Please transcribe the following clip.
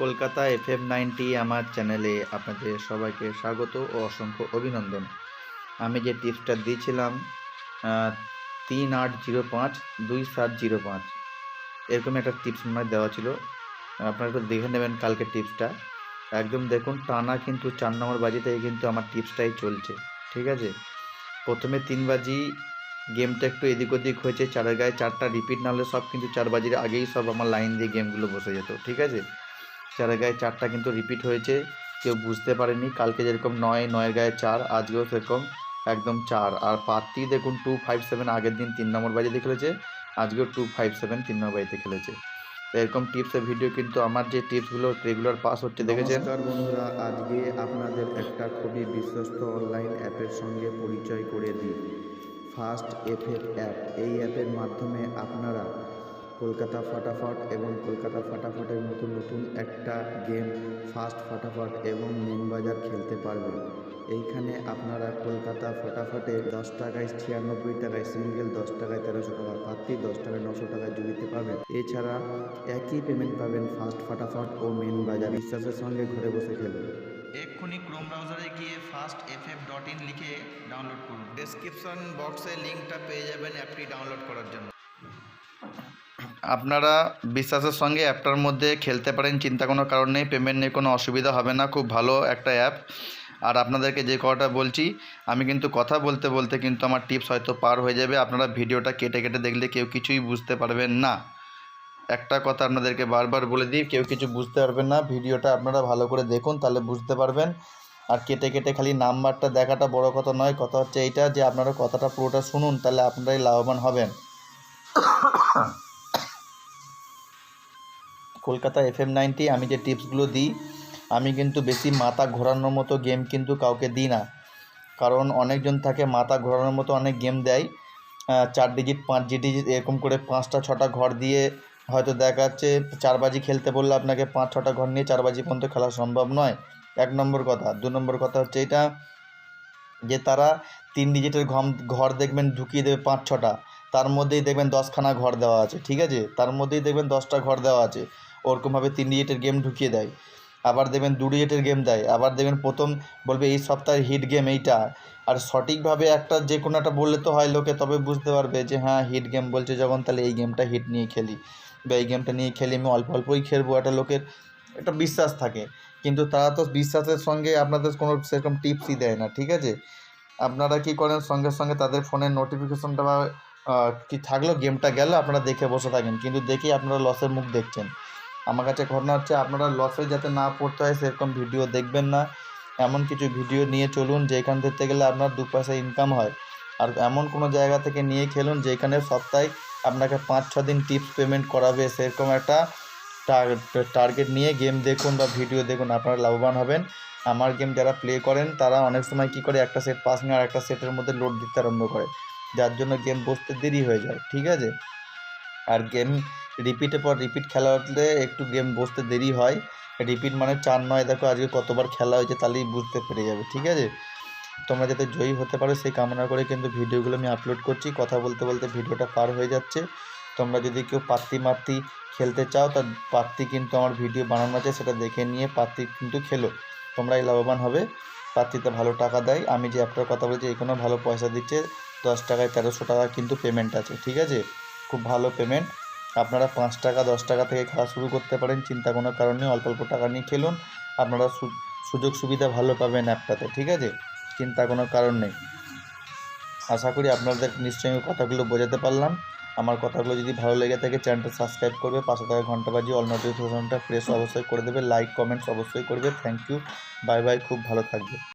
Kolkata F M ninety আমার চ্যানেলে আপনাদের সবাইকে স্বাগত ও অসংখ্য অভিনন্দন। আমি যে টিপসটা দিয়েছিলাম তিন আট জিরো পাঁচ, দুই সাত জিরো পাঁচ, এরকম একটা টিপস আমার দেওয়া ছিল। আপনারা একটু দেখে নেবেন কালকে টিপসটা। একদম দেখুন, টানা কিন্তু চার নম্বর বাজিতে কিন্তু আমার টিপসটাই চলছে, ঠিক আছে? প্রথমে তিন বাজি, গেমটা একটু এদিক ওদিক হয়েছে, চারের গায়ে চারটা, রিপিট না হলে সব কিন্তু চার বাজির আগেই সব আমার লাইন দিয়ে গেমগুলো বসে যেত, ঠিক আছে? চারের গায়ে চারটা কিন্তু রিপিট হয়েছে। কেউ বুঝতে পারেনি, কালকে যেরকম নয়, নয়ের গায়ে চার, আজকেও সেরকম একদম চার। আর পাত্রি দেখুন টু ফাইভ সেভেন আগের দিন তিন নম্বর বাজিতে খেলেছে, আজকেও টু ফাইভ সেভেন তিন নম্বর বাজিতে খেলেছে। এরকম টিপসের ভিডিও কিন্তু আমার যে টিপসগুলো রেগুলার পাস হচ্ছে, দেখেছেন? বন্ধুরা, আজকে আপনাদের একটা খুবই বিশ্বস্ত অনলাইন অ্যাপের সঙ্গে পরিচয় করে দিই। ফার্স্ট এফএফ অ্যাপ এই অ্যাপের মাধ্যমে আপনারা কলকাতা ফাটাফট এবং কলকাতা ফাটাফটের নতুন নতুন একটা গেম ফার্স্ট ফাটাফট এবং মেন বাজার খেলতে পারবেন এইখানে আপনারা কলকাতা ফাটাফটে দশ টাকায় ছিয়ানব্বই টাকায় সিঙ্গেল দশ টাকায় তেরোশো টাকা পাত্রি দশ টাকায় নশো টাকায় জুড়িতে পাবেন এছাড়া একই পেমেন্ট পাবেন ফার্স্ট ফাটাফট ও মেন বাজার। বিশ্বাসের সঙ্গে ঘরে বসে খেলুন। এক্ষুনি ক্রোম ব্রাউজারে গিয়ে first F F dot in লিখে ডাউনলোড করুন। ডেসক্রিপশন বক্সে লিঙ্কটা পেয়ে যাবেন অ্যাপটি ডাউনলোড করার জন্য। আপনারা বিশ্বাসের সঙ্গে অ্যাপটার মধ্যে খেলতে পারেন, চিন্তা কোনো কারণ নেই পেমেন্ট নিয়ে কোনো অসুবিধা হবে না, খুব ভালো একটা অ্যাপ আর আপনাদেরকে যে কথাটা বলছি, আমি কিন্তু কথা বলতে বলতে কিন্তু আমার টিপস হয়তো পার হয়ে যাবে। আপনারা ভিডিওটা কেটে কেটে দেখলে কেউ কিছুই বুঝতে পারবেন না। একটা কথা আপনাদেরকে বারবার বলে দিই, কেউ কিছু বুঝতে পারবেন না, ভিডিওটা আপনারা ভালো করে দেখুন, তাহলে বুঝতে পারবেন। আর কেটে কেটে খালি নাম্বারটা দেখাটা বড় কথা নয়, কথা হচ্ছে এইটা যে আপনারা কথাটা পুরোটা শুনুন, তাহলে আপনারাই লাভবান হবেন। কলকাতা এফ এম নাইনটি, আমি যে টিপসগুলো দিই, আমি কিন্তু বেশি মাথা ঘোরানোর মতো গেম কিন্তু কাউকে দিই না। কারণ অনেকজন থাকে, মাথা ঘোরানোর মতো অনেক গেম দেয় চার ডিজিট পাঁচ ডিজিট এরকম করে পাঁচটা, ছটা ঘর দিয়ে হয়তো দেখা যাচ্ছে চার বাজি খেলতে বললে আপনাকে পাঁচ, ছটা ঘর নিয়ে চার বাজি পর্যন্ত খেলা সম্ভব নয়। এক নম্বর কথা। দু নম্বর কথা হচ্ছে এটা যে তারা তিন ডিজিটের ঘম, ঘর দেখবেন ঢুকিয়ে দেবে পাঁচ, ছটা। তার মধ্যেই দেখবেন দশখানা ঘর দেওয়া আছে, ঠিক আছে? তার মধ্যেই দেখবেন দশটা ঘর দেওয়া আছে। ওরকমভাবে তিন ডিজিটের গেম ঢুকিয়ে দেয়। আবার দেখবেন দু ডিজিটের গেম দেয়। আবার দেখবেন প্রথম বলবে এই সপ্তাহের হিট গেম এইটা। আর সঠিকভাবে একটা যে কোনো একটা বললে তো হয় লোকে, তবে বুঝতে পারবে যে হ্যাঁ হিট গেম বলছে যখন, তাহলে এই গেমটা হিট নিয়ে খেলি। বা এই গেমটা নিয়ে খেলি আমি অল্প অল্পই খেলব। একটা লোকের একটা বিশ্বাস থাকে। কিন্তু তারা তো বিশ্বাসের সঙ্গে আপনাদের কোনো সেরকম টিপসই দেয় না, ঠিক আছে? আপনারা কি করেন? সঙ্গে সঙ্গে তাদের ফোনের নোটিফিকেশনটা বা কি থাকল? গেমটা গেল, আপনারা দেখে বসে থাকেন। কিন্তু দেখেই আপনারা লসের মুখ দেখছেন। আমার কাছে ঘটনা হচ্ছে, আপনারা লসে যাতে না পড়তে হয়, সেরকম ভিডিও দেখবেন না। এমন কিছু ভিডিও নিয়ে চলুন, যেখান থেকে গেলে আপনার দু পয়সা ইনকাম হয়। আর এমন কোনো জায়গা থেকে নিয়ে খেলুন, যেখানে সপ্তাহে আপনাকে পাঁচ ছ দিন টিপস পেমেন্ট করাবে, সেরকম একটা টার্গেট নিয়ে গেম দেখুন বা ভিডিও দেখুন, আপনারা লাভবান হবেন। আমার গেম যারা প্লে করেন, তারা অনেক সময় কি করে, একটা সেট পাস নিয়ে আর একটা সেটের মধ্যে লোড দিতে আরম্ভ করে। যার জন্য গেম বসতে দেরি হয়ে যায়, ঠিক আছে? আর গেম রিপিটের পর রিপিট খেলা হলে একটু গেম বসতে দেরি হয়। রিপিট মানে চার নয়, দেখো আজকে কতবার খেলা হয়েছে তাহলেই বুঝতে পেরে যাবে, ঠিক আছে? তোমরা যাতে জয়ী হতে পারো সেই কামনা করে কিন্তু ভিডিওগুলো আমি আপলোড করছি। কথা বলতে বলতে ভিডিওটা পার হয়ে যাচ্ছে। তোমরা যদি কেউ পাত্তি মাত্তি খেলতে চাও তার পাত্তি কিন্তু আমার ভিডিও বানানো আছে, সেটা দেখে নিয়ে পাত্তি কিন্তু খেলো। তোমরাই লাভবান হবে। পাত্তিতে ভালো টাকা দেয়। আমি যে অ্যাপটার কথা বলছি এখানে ভালো পয়সা দিচ্ছে। দশ টাকায় তেরোশো টাকা কিন্তু পেমেন্ট আছে, ঠিক আছে? খুব ভালো পেমেন্ট আপনারা পাঁচ টাকা, দশ টাকা থেকে খেলা শুরু করতে পারেন, চিন্তা কোনো কারণ অল্প অল্প টাকা নিয়ে খেলুন। আপনারা সুযোগ সুবিধা ভালো পাবেন অ্যাপটাতে ঠিক আছে? চিন্তা কোনো কারণ নেই। আশা করি আপনাদের নিশ্চয়ই আমি কথাগুলো বোঝাতে পারলাম। আমার কথাগুলো যদি ভালো লেগে থাকে, চ্যানেলটা সাবস্ক্রাইব করবে, পাশে থাকা ঘণ্টা বাজি অল নোটিফিকেশনটা প্রেস অবশ্যই করে দেবে লাইক কমেন্টস অবশ্যই করবে। থ্যাংক ইউ বাই বাই খুব ভালো থাকবে